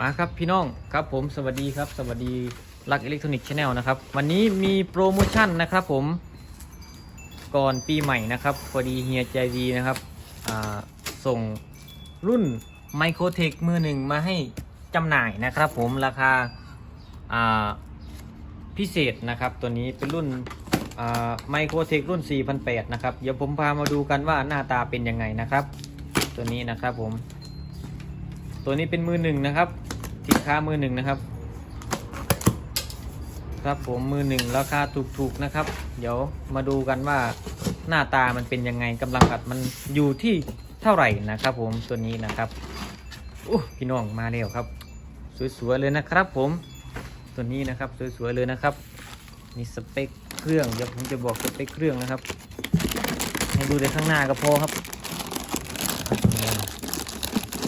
มาครับพี่น้องครับผมสวัสดีครับ สวัสดีรักอิเล็กทรอนิกส์ชาแนลนะครับ วันนี้มีโปรโมชั่นนะครับผมก่อนปีใหม่นะครับพอดีเฮียใจดีนะครับส่งรุ่นไมโครเทคมือหนึ่งมาให้จำหน่ายนะครับผมราคาาพิเศษนะครับตัวนี้เป็นรุ่นไมโครเทครุ่น 4008 นะครับ เดี๋ยวผมพามาดูกันว่าหน้าตาเป็นยังไงนะครับ ตัวนี้นะครับผม ตัวนี้เป็นมือหนึ่งนะครับสินค้ามือหนึ่งนะครับ ครับผมมือหนึ่งราคาถูกๆนะครับ เดี๋ยวมาดูกันว่าหน้าตามันเป็นยังไงกำลังอัดมันอยู่ที่เท่าไหร่นะครับ ผมตัวนี้นะครับโอ้พี่น้องมาแล้วครับ สวยๆเลยนะครับ ผมตัวนี้นะครับสวยๆเลยนะครับนี่สเปคเครื่องเดี๋ยวผมจะบอกสเปคเครื่องนะครับ ให้ดูในข้างหน้าก็พอครับ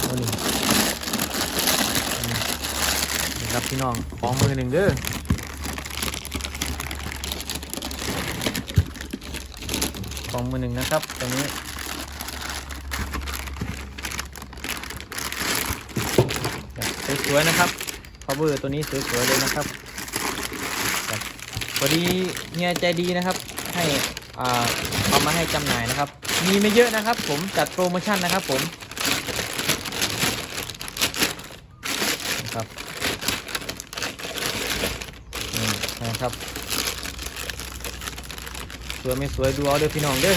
เอานี่ นี่ครับ พี่น้องของมือหนึ่งเด้อของมือหนึ่งนะครับตรงนี้สวยๆนะครับ cover ตัวนี้สวยๆเลยนะครับครับพอดีเฮียใจดีนะครับ ให้อ่าเอามาให้จำหน่ายนะครับ มีไม่เยอะนะครับ ผมจัดโปรโมชั่นนะครับผมนะครับ นะครับ สวยไม่สวยดูเอาเด้อพี่น้องเด้อ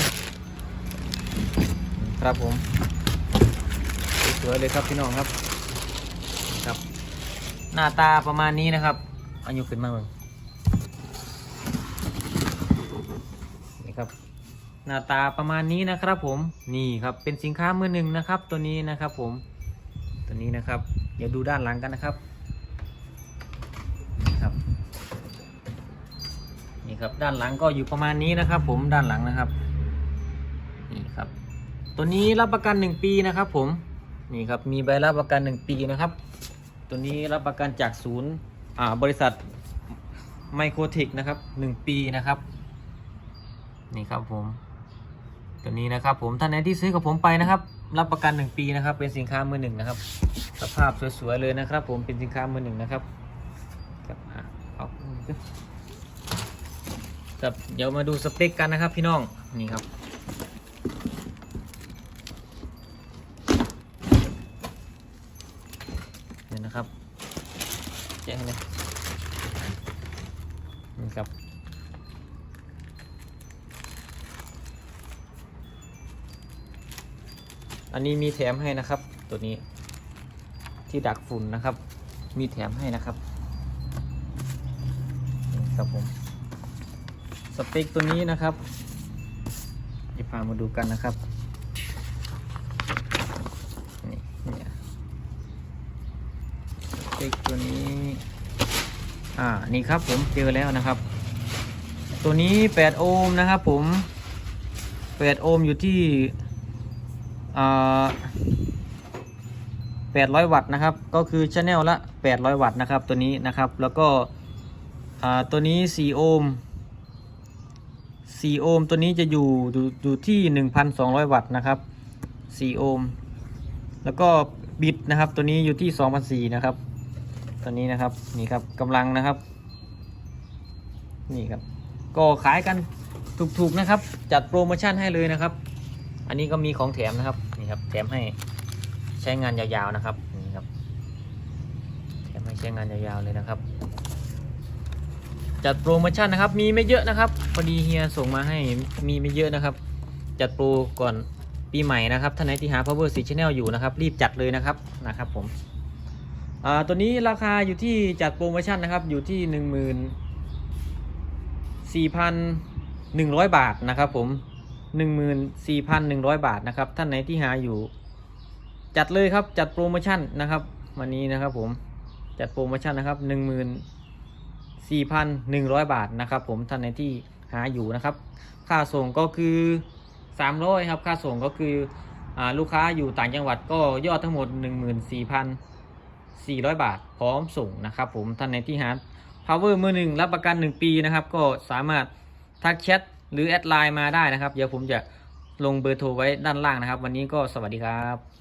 ครับผม สวยเลยครับพี่น้องครับครับ หน้าตาประมาณนี้นะครับอายุขึ้นมาเบิ่งนี่ครับ หน้าตาประมาณนี้นะครับผมนี่ครับเป็นสินค้ามือหนึ่งนะครับ ตัวนี้นะครับผมตัวนี้นะครับ เดี๋ยวดูด้านหลังกันนะครับครับ นี่ครับด้านหลังก็อยู่ประมาณนี้นะครับ ผมด้านหลังนะครับนี่ครับ ตัวนี้รับประกัน 1 ปีนะครับผมนี่ครับมีใบรับประกัน 1 ปีนะครับ ตัวนี้รับประกันจากศูนย์อ่าบริษัทไมโครเทคนะครับ 1 ปีนะครับนี่ครับผมตัวนี้นะครับผมท่านไหนที่ซื้อกับผมไปนะครับ รับประกัน 1 ปีนะครับ เป็นสินค้ามือหนึ่งนะครับ สภาพสวยๆเลยนะครับ ผมเป็นสินค้ามือหนึ่งนะครับครับอะเอา ครับเดี๋ยวมาดูสเปคกันนะครับพี่น้องนี่ครับเดี๋ยนะครับแจ้งเลยนี่ครับอันนี้มีแถมให้นะครับ ตัวนี้ที่ดักฝุ่นนะครับ มีแถมให้นะครับครับผม สเปคตัวนี้นะครับจะพามาดูกันนะครับนี่เนี่ยสเปคตัวนี้ อ่า นี่ครับผมเจอแล้วนะครับ ตัวนี้ 8 โอห์มนะครับผม 8 โอห์มอยู่ที่อ่า800 วัตต์นะครับ ก็คือชแนลละ 800 วัตต์นะครับ ตัวนี้นะครับ แล้วก็อ่าตัวนี้ 4 โอห์ม 4 โอห์มตัวนี้จะอยู่อยู่ที่ 1,200 วัตต์นะครับ4โอห์มแล้วก็บิตนะครับ ตัวนี้อยู่ที่2,400นะครับ ตัวนี้นะครับนี่ครับกำลังนะครับ นี่ครับ ก็ขายกันถูกๆนะครับ จัดโปรโมชั่นให้เลยนะครับ อันนี้ก็มีของแถมนะครับนี่ครับแถมให้ใช้งานยาวๆนะครับนี่ครับแถมให้ใช้งานยาวๆเลยนะครับ จัดโปรโมชั่นนะครับ มีไม่เยอะนะครับ พอดีเฮียส่งมาให้มีไม่เยอะนะครับ จัดโปรก่อนปีใหม่นะครับท่านไหนที่หา power 4 channel อยู่นะครับ รีบจัดเลยนะครับนะครับผมอ่าตัวนี้ราคาอยู่ที่จัดโปรโมชั่นนะครับ อยู่ที่ 1 4 1 0 0 บาทนะครับผม 14,100 บาทนะครับ ท่านไหนที่หาอยู่ จัดเลยครับจัดโปรโมชั่นนะครับ วันนี้นะครับผมจัดโปรโมชั่นนะครับ 1 4,100 บาทนะครับ ผมท่านในที่หาอยู่นะครับ ค่าส่งก็คือ300ครับ ค่าส่งก็คืออลูกค้าอยู่ต่างจังหวัดก็ยอดทั้งหมด 14,400 บาท พร้อมส่งนะครับ ผมท่านในที่หา power มือหนึ่งรับประกัน 1 ปีนะครับ ก็สามารถทักแชทหรือแอดไลน์มาได้นะครับ เดี๋ยวผมจะลงเบอร์โทรไว้ด้านล่างนะครับ วันนี้ก็สวัสดีครับ